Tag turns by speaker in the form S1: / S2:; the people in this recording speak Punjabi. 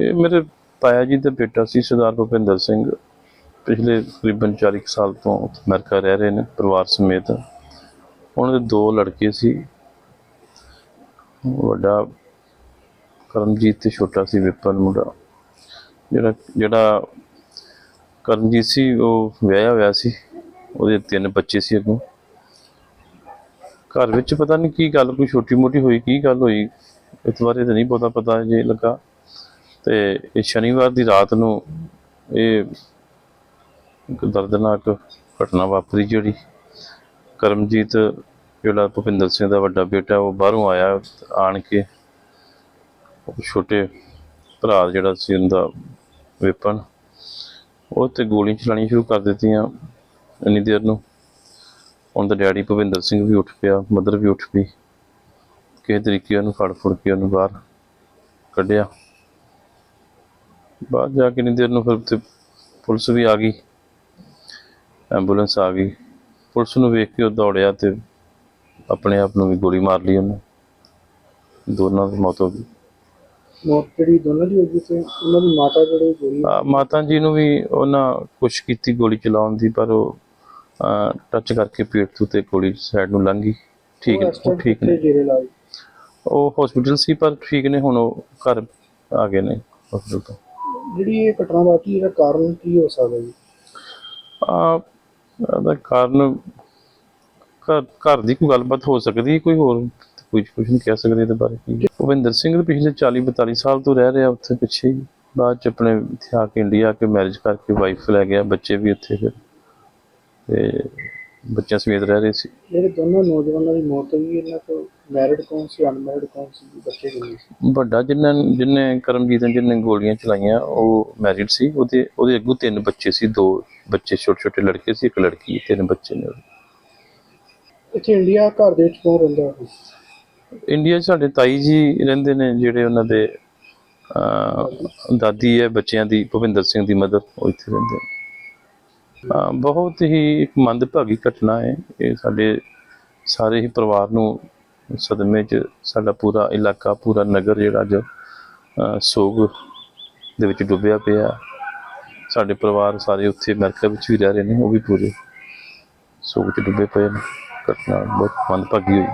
S1: ਇਹ ਮੇਰੇ ਤਾਇਆ ਜੀ ਦਾ ਬੇਟਾ ਸੀ ਸਰਦਾਰ ਭੁਪਿੰਦਰ ਸਿੰਘ। ਪਿਛਲੇ ਤਕਰੀਬਨ 40 ਕੁ ਸਾਲ ਤੋਂ ਉੱਥੇ ਅਮਰੀਕਾ ਰਹਿ ਰਹੇ ਨੇ ਪਰਿਵਾਰ ਸਮੇਤ। ਉਹਨਾਂ ਦੇ ਦੋ ਲੜਕੇ ਸੀ। ਵੱਡਾ ਕਰਮਜੀਤ ਤੇ ਛੋਟਾ ਸੀ ਵਿਪਨ ਮੁੰਡਾ। ਜਿਹੜਾ ਜਿਹੜਾ ਕਰਮਜੀਤ ਸੀ, ਉਹ ਵਿਆਹਿਆ ਹੋਇਆ ਸੀ। ਉਹਦੇ ਤਿੰਨ ਬੱਚੇ ਸੀ ਅੱਗੋਂ। ਘਰ ਵਿੱਚ ਪਤਾ ਨਹੀਂ ਕੀ ਗੱਲ, ਕੋਈ ਛੋਟੀ ਮੋਟੀ ਹੋਈ, ਕੀ ਗੱਲ ਹੋਈ? ਇਸ ਬਾਰੇ ਤਾਂ ਨਹੀਂ ਪਤਾ ਪਤਾ ਜੇ ਲੱਗਾ। ਤੇ ਇਹ ਸ਼ਨੀਵਾਰ ਦੀ ਰਾਤ ਨੂੰ ਇਹ ਇੱਕ ਦਰਦਨਾਕ ਘਟਨਾ ਵਾਪਰੀ ਜਿਹੜੀ ਕਰਮਜੀਤ ਜਿਹੜਾ ਭੁਪਿੰਦਰ ਸਿੰਘ ਦਾ ਵੱਡਾ ਬੇਟਾ, ਉਹ ਬਾਹਰੋਂ ਆਇਆ ਆਣ ਕੇ। ਛੋਟੇ ਭਰਾ ਜਿਹੜਾ ਸੀ ਉਹਦਾ ਵਿਪਨ, ਉਹ ਤੇ ਗੋਲੀਆਂ ਚਲਾਉਣੀਆਂ ਸ਼ੁਰੂ ਕਰ ਦਿੱਤੀਆਂ ਇੰਨੀ ਦੇਰ ਨੂੰ। ਉਹਦਾ ਡੈਡੀ ਭੁਪਿੰਦਰ ਸਿੰਘ ਵੀ ਉੱਠ ਪਿਆ, ਮਦਰ ਵੀ ਉੱਠ ਪਈ ਕਿਸੇ ਤਰੀਕੇ ਉਹਨੂੰ ਫੜ ਫੜ ਕੇ ਉਹਨੂੰ ਬਾਹਰ ਕੱਢਿਆ। ਬਾਹਰ ਜਾ ਕੇ ਨਹੀਂ ਦੇਰ ਨੂੰ ਫਿਰ ਤੇ ਪੁਲਿਸ ਵੀ ਆ ਗਈ। ਐਂਬੂਲੈਂਸ ਆ ਗਈ। ਪੁਲਿਸ ਨੂੰ ਵੇਖ ਕੇ ਉਹ ਦੌੜਿਆ ਤੇ ਆਪਣੇ ਆਪ ਨੂੰ ਵੀ ਗੋਲੀ ਮਾਰ ਲਈ ਉਹਨੇ। ਦੋਨਾਂ ਦੀ ਮੌਤ ਹੋ ਗਈ।
S2: ਮੌਤ ਜਿਹੜੀ ਦੋਨਾਂ ਦੀ ਹੋ ਗਈ ਤੇ ਉਹਨਾਂ ਦੀ ਮਾਤਾ ਜਿਹੜੇ ਗੋਲੀ?
S1: ਮਾਤਾ ਜੀ ਨੂੰ ਵੀ ਉਹਨਾਂ ਕੋਸ਼ਿਸ਼ ਕੀਤੀ ਗੋਲੀ ਚਲਾਉਣ ਦੀ ਪਰ ਉਹ ਟੱਚ ਕਰਕੇ ਪੇਟ ਤੋਂ ਤੇ ਗੋਲੀ ਸਾਈਡ ਨੂੰ ਲੰਘ ਗਈ। ਠੀਕ
S2: time
S1: ਠੀਕ ਨੇ। ਉਹ ਹਸਪੀਟਲ ਸੀ ਪਰ ਠੀਕ ਨੇ ਹੁਣ ਉਹ ਘਰ ਆ ਗਏ ਨੇ ਹਸਪੀਟਲ ਤੋਂ।
S2: ਜਿਹੜੀ ਇਹ ਘਟਨਾ ਵਾਪਰੀ, ਇਹਦਾ ਕਾਰਨ ਕੀ ਹੋ ਸਕਦਾ ਜੀ?
S1: ਆ ਦਾ ਕਾਰਨ ਘਰ ਘਰ ਦੀ ਕੋਈ ਗੱਲਬਾਤ ਹੋ ਸਕਦੀ ਕੋਈ ਹੋਰ ਕੁਝ ਕੁਝ ਨਹੀਂ ਕਹਿ ਸਕਦੇ ਇਹਦੇ ਬਾਰੇ ਕੀ? ਭੁਪਿੰਦਰ ਸਿੰਘ ਪਿਛਲੇ 40 42 ਸਾਲ ਤੋਂ ਰਹਿ ਰਿਹਾ ਉੱਥੇ ਪਿੱਛੇ ਹੀ। ਬਾਅਦ ਚ ਆਪਣੇ ਇੱਥੇ ਆ ਕੇ ਇੰਡੀਆ ਆ ਕੇ ਮੈਰਿਜ ਕਰਕੇ ਵਾਈਫ ਲੈ ਗਿਆ, ਬੱਚੇ ਵੀ ਉੱਥੇ ਫਿਰ। ਤੇ ਬੱਚਿਆਂ ਸਮੇਤ ਰਹਿ ਰਹੇ ਸੀ।
S2: ਜਿਹੜੇ ਦੋਨੋਂ ਨੌਜਵਾਨਾਂ ਦੀ ਮੌਤ ਹੋਈ ਇਹਨਾਂ ਤੋਂ ਮੈਰਿਡ ਕੌਣ ਸੀ ਅਨਮੈਰਿਡ ਕੌਣ ਸੀ ਬੱਚੇ ਕਿੰਨੇ ਸੀ?
S1: ਵੱਡਾ ਜਿੰਨਾਂ ਜਿਹਨੇ ਕਰਮਜੀਤ ਨੇ ਗੋਲੀਆਂ ਚਲਾਈਆਂ ਉਹ ਮੈਰਿਡ ਸੀ। ਉਹਦੇ ਉਹਦੇ ਅੱਗੋਂ ਤਿੰਨ ਬੱਚੇ ਸੀ। ਦੋ ਬੱਚੇ ਛੋਟੇ ਛੋਟੇ ਲੜਕੇ ਸੀ ਇੱਕ ਲੜਕੀ ਤਿੰਨ ਬੱਚੇ ਨੇ ਉਹਦੇ।
S2: ਇੱਥੇ ਇੰਡੀਆ ਘਰ ਦੇ ਵਿੱਚ ਕੌਣ ਰਹਿੰਦਾ ਹੈ
S1: ਇੰਡੀਆ 'ਚ ਸਾਡੇ ਤਾਈ ਜੀ ਰਹਿੰਦੇ ਨੇ ਜਿਹੜੇ ਉਹਨਾਂ ਦੇ ਅਹ, ਦਾਦੀ ਹੈ ਬੱਚਿਆਂ ਦੀ ਭੁਪਿੰਦਰ ਸਿੰਘ ਦੀ ਮਦਰ ਉਹ ਇੱਥੇ ਰਹਿੰਦੇ ਨੇ। ਬਹੁਤ ਹੀ ਮੰਦਭਾਗੀ ਘਟਨਾ ਹੈ। ਇਹ ਸਾਡੇ ਸਾਰੇ ਹੀ ਪਰਿਵਾਰ ਨੂੰ ਸਦਮੇ 'ਚ ਸਾਡਾ ਪੂਰਾ ਇਲਾਕਾ, ਪੂਰਾ ਨਗਰ ਜਿਹੜਾ ਅੱਜ ਸੋਗ ਦੇ ਵਿੱਚ ਡੁੱਬਿਆ ਪਿਆ ਸਾਡੇ ਪਰਿਵਾਰ ਸਾਰੇ ਉੱਥੇ ਅਮਰੀਕਾ ਵਿੱਚ ਵੀ ਰਹਿ ਰਹੇ ਨੇ, ਉਹ ਵੀ ਪੂਰੇ ਸੋਗ 'ਚ ਡੁੱਬੇ ਪਏ ਨੇ। ਘਟਨਾ ਬਹੁਤ ਮੰਦਭਾਗੀ ਹੋਈ।